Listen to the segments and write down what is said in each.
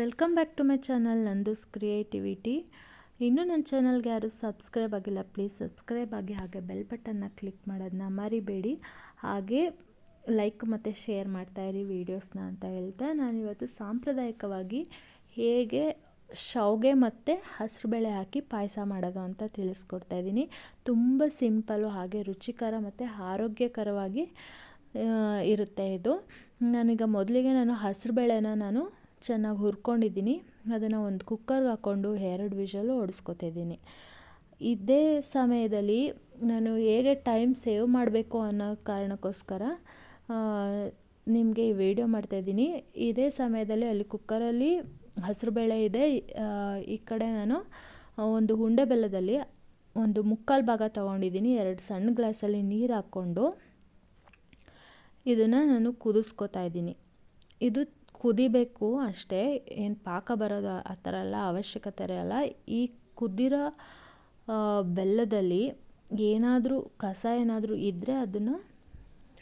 Welcome back to my channel Nandu's creativity ಇನ್ನೂ ನನ್ನ ಚಾನಲ್ಗೆ ಯಾರು ಸಬ್ಸ್ಕ್ರೈಬ್ ಆಗಿಲ್ಲ ಪ್ಲೀಸ್ ಸಬ್ಸ್ಕ್ರೈಬ್ ಆಗಿ ಹಾಗೆ ಬೆಲ್ ಬಟನ್ನ ಕ್ಲಿಕ್ ಮಾಡೋದನ್ನ ಮರಿಬೇಡಿ. ಹಾಗೆ ಲೈಕ್ ಮತ್ತು ಶೇರ್ ಮಾಡ್ತಾಯಿರಿ ವೀಡಿಯೋಸ್ನ ಅಂತ ಹೇಳ್ತಾ, ನಾನಿವತ್ತು ಸಾಂಪ್ರದಾಯಿಕವಾಗಿ ಹೇಗೆ ಶಾವಿಗೆ ಮತ್ತು ಹಸಿರುಬೇಳೆ ಹಾಕಿ ಪಾಯಸ ಮಾಡೋದು ಅಂತ ತಿಳಿಸ್ಕೊಡ್ತಾ ಇದ್ದೀನಿ. ತುಂಬ ಸಿಂಪಲ್ಲು ಹಾಗೆ ರುಚಿಕರ ಮತ್ತು ಆರೋಗ್ಯಕರವಾಗಿ ಇರುತ್ತೆ ಇದು. ನಾನೀಗ ಮೊದಲಿಗೆ ನಾನು ಹಸಿರುಬೇಳೆನ ನಾನು ಚೆನ್ನಾಗಿ ಹುರ್ಕೊಂಡಿದ್ದೀನಿ. ಅದನ್ನು ಒಂದು ಕುಕ್ಕರ್ಗೆ ಹಾಕ್ಕೊಂಡು ಎರಡು ವಿಷಲು ಹೊಡೆಸ್ಕೊತಿದ್ದೀನಿ ಇದೇ ಸಮಯದಲ್ಲಿ ನಾನು ಹೇಗೆ ಟೈಮ್ ಸೇವ್ ಮಾಡಬೇಕು ಅನ್ನೋ ಕಾರಣಕ್ಕೋಸ್ಕರ ನಿಮಗೆ ಈ ವಿಡಿಯೋ ಮಾಡ್ತಾಯಿದ್ದೀನಿ. ಇದೇ ಸಮಯದಲ್ಲಿ ಅಲ್ಲಿ ಕುಕ್ಕರಲ್ಲಿ ಹಸಿರುಬೇಳೆ ಇದೆ. ಈ ಕಡೆ ನಾನು ಒಂದು ಉಂಡೆ ಬೆಲ್ಲದಲ್ಲಿ ಒಂದು ಮುಕ್ಕಾಲು ಭಾಗ ತೊಗೊಂಡಿದ್ದೀನಿ. ಎರಡು ಸಣ್ಣ ಗ್ಲಾಸಲ್ಲಿ ನೀರು ಹಾಕ್ಕೊಂಡು. ಇದನ್ನು ನಾನು ಕುದಿಸ್ಕೊತಾ ಇದ್ದೀನಿ. ಇದು ಕುದಿಬೇಕು ಅಷ್ಟೇ, ಏನು ಪಾಕ ಬರೋದು ಆ ಥರ ಎಲ್ಲ ಅವಶ್ಯಕತೆ ಇರೋಲ್ಲ. ಈ ಕುದಿರೋ ಬೆಲ್ಲದಲ್ಲಿ ಏನಾದರೂ ಕಸ ಏನಾದರೂ ಇದ್ದರೆ ಅದನ್ನು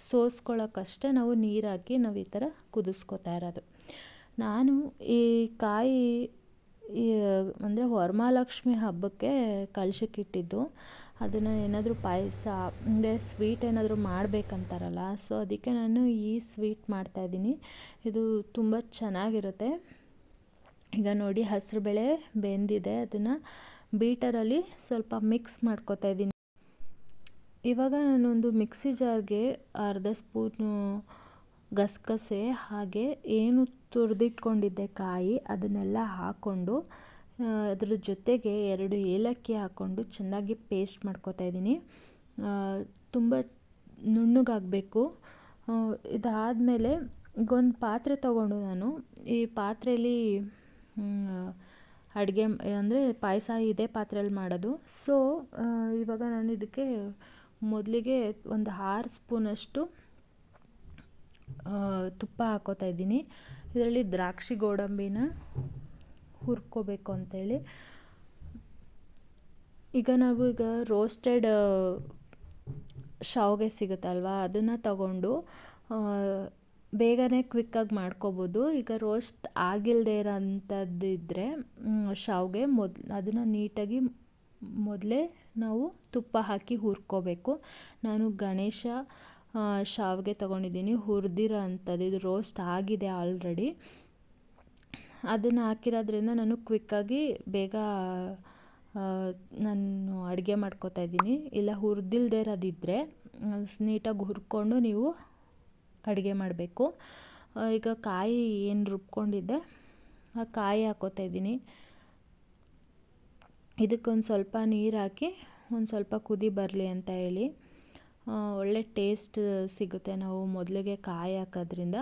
ಸೋಸ್ಕೊಳ್ಳೋಕ್ಕಷ್ಟೇ ನಾವು ನೀರು ಹಾಕಿ ನಾವು ಈ ಥರ ಕುದಿಸ್ಕೊತಾ ಇರೋದು. ನಾನು ಈ ಕಾಯಿ ಅಂದರೆ ವರಮಹಾಲಕ್ಷ್ಮಿ ಹಬ್ಬಕ್ಕೆ ಕಳ್ಶಕ್ಕಿಟ್ಟಿದ್ದು ಅದನ್ನು ಏನಾದರೂ ಪಾಯಸ, ಅಂದರೆ ಸ್ವೀಟ್ ಏನಾದರೂ ಮಾಡಬೇಕಂತಾರಲ್ಲ ಸೊ ಅದಕ್ಕೆ ನಾನು ಈ ಸ್ವೀಟ್ ಮಾಡ್ತಾಯಿದ್ದೀನಿ ಇದು ತುಂಬ ಚೆನ್ನಾಗಿರುತ್ತೆ. ಈಗ ನೋಡಿ ಬೇಳೆ ಬೆಂದಿದೆ, ಅದನ್ನು ಬೀಟರಲ್ಲಿ ಸ್ವಲ್ಪ ಮಿಕ್ಸ್ ಮಾಡ್ಕೊತಾ ಇದ್ದೀನಿ. ಇವಾಗ ನಾನೊಂದು ಮಿಕ್ಸಿ ಜಾರ್ಗೆ ಅರ್ಧ ಸ್ಪೂನು ಗಸಗಸೆ, ಹಾಗೆ ಏನು ತುರಿದಿಟ್ಕೊಂಡಿದ್ದೆ ಕಾಯಿ, ಅದನ್ನೆಲ್ಲ ಹಾಕ್ಕೊಂಡು ಅದ್ರ ಜೊತೆಗೆ ಎರಡು ಏಲಕ್ಕಿ ಹಾಕ್ಕೊಂಡು ಚೆನ್ನಾಗಿ ಪೇಸ್ಟ್ ಮಾಡ್ಕೊತಾ ಇದ್ದೀನಿ. ತುಂಬ ನುಣ್ಣಗಾಗಬೇಕು. ಇದಾದಮೇಲೆ ಒಂದು ಪಾತ್ರೆ ತಗೊಂಡು ನಾನು. ಈ ಪಾತ್ರೆಯಲ್ಲಿ ಅಡುಗೆ ಅಂದರೆ ಪಾಯಸ ಇದೇ ಪಾತ್ರೆಯಲ್ಲಿ ಮಾಡೋದು. ಸೊ ಇವಾಗ ನಾನು ಇದಕ್ಕೆ ಮೊದಲಿಗೆ ಒಂದು ಆರು ಸ್ಪೂನಷ್ಟು ತುಪ್ಪ ಹಾಕೋತಾ ಇದ್ದೀನಿ. ಇದರಲ್ಲಿ ದ್ರಾಕ್ಷಿ ಗೋಡಂಬಿನ ಹುರ್ಕೋಬೇಕು ಅಂತೇಳಿ. ಈಗ ನಾವು ಈಗ ರೋಸ್ಟೆಡ್ ಶಾವಿಗೆ ಸಿಗುತ್ತಲ್ವಾ, ಅದನ್ನು ತಗೊಂಡು ಬೇಗನೆ ಕ್ವಿಕ್ಕಾಗಿ ಮಾಡ್ಕೋಬೋದು. ಈಗ ರೋಸ್ಟ್ ಆಗಿಲ್ಲದೆ ಇರೋ ಇದ್ದರೆ ಶಾವಿಗೆ ಮೊದ್ಲು ಅದನ್ನು ನೀಟಾಗಿ ಮೊದಲೇ ನಾವು ತುಪ್ಪ ಹಾಕಿ ಹುರ್ಕೋಬೇಕು. ನಾನು ಗಣೇಶ ಶಾವಿಗೆ ತಗೊಂಡಿದ್ದೀನಿ, ಹುರಿದಿರೋ ಅಂಥದ್ದು. ಇದು ರೋಸ್ಟ್ ಆಗಿದೆ ಆಲ್ರೆಡಿ ಅದನ್ನು ಹಾಕಿರೋದ್ರಿಂದ ನಾನು ಕ್ವಿಕ್ಕಾಗಿ ಬೇಗ ನಾನು ಅಡುಗೆ ಮಾಡ್ಕೋತಾ ಇದ್ದೀನಿ. ಇಲ್ಲ ಹುರಿದಿಲ್ದೇ ಇರೋದಿದ್ದರೆ ನೀಟಾಗಿ ಹುರ್ಕೊಂಡು ನೀವು ಅಡುಗೆ ಮಾಡಬೇಕು. ಈಗ ಕಾಯಿ ಏನು ರುಬ್ಕೊಂಡಿದ್ದೆ, ಆ ಕಾಯಿ ಹಾಕೋತಾ ಇದ್ದೀನಿ. ಇದಕ್ಕೊಂದು ಸ್ವಲ್ಪ ನೀರು ಹಾಕಿ, ಒಂದು ಸ್ವಲ್ಪ ಕುದಿ ಬರಲಿ ಅಂತ ಹೇಳಿ ಒಳ್ಳೆ ಟೇಸ್ಟ್ ಸಿಗುತ್ತೆ. ನಾವು ಮೊದಲಿಗೆ ಕಾಯಿ ಹಾಕೋದ್ರಿಂದ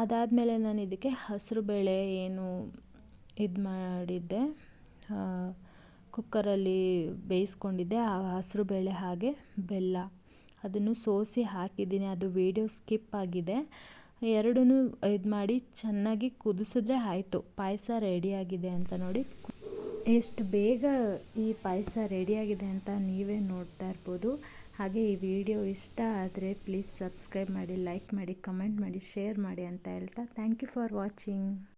ಅದಾದಮೇಲೆ ನಾನು ಇದಕ್ಕೆ ಹಸಿರು ಬೇಳೆ ಏನು ಇದು ಮಾಡಿದ್ದೆ. ಕುಕ್ಕರಲ್ಲಿ ಬೇಯಿಸ್ಕೊಂಡಿದ್ದೆ. ಆ ಹಸಿರು ಬೇಳೆ ಹಾಗೆ ಬೆಲ್ಲ ಅದನ್ನು ಸೋಸಿ ಹಾಕಿದ್ದೀನಿ. ಅದು ವೀಡಿಯೋ ಸ್ಕಿಪ್ ಆಗಿದೆ. ಎರಡೂ ಇದು ಮಾಡಿ ಚೆನ್ನಾಗಿ ಕುದಿಸಿದ್ರೆ ಆಯಿತು. ಪಾಯಸ ರೆಡಿಯಾಗಿದೆ ಅಂತ ನೋಡಿ. ಎಷ್ಟು ಬೇಗ ಈ ಪಾಯಸ ರೆಡಿಯಾಗಿದೆ ಅಂತ ನೀವೇ ನೋಡ್ತಾ ಇರ್ಬೋದು. ಹಾಗೆ ಈ ವಿಡಿಯೋ ಇಷ್ಟ ಆದರೆ ಪ್ಲೀಸ್ ಸಬ್ಸ್ಕ್ರೈಬ್ ಮಾಡಿ ಲೈಕ್ ಮಾಡಿ ಕಮೆಂಟ್ ಮಾಡಿ ಶೇರ್ ಮಾಡಿ ಅಂತ ಹೇಳ್ತಾ ಥ್ಯಾಂಕ್ ಯು ಫಾರ್ ವಾಚಿಂಗ್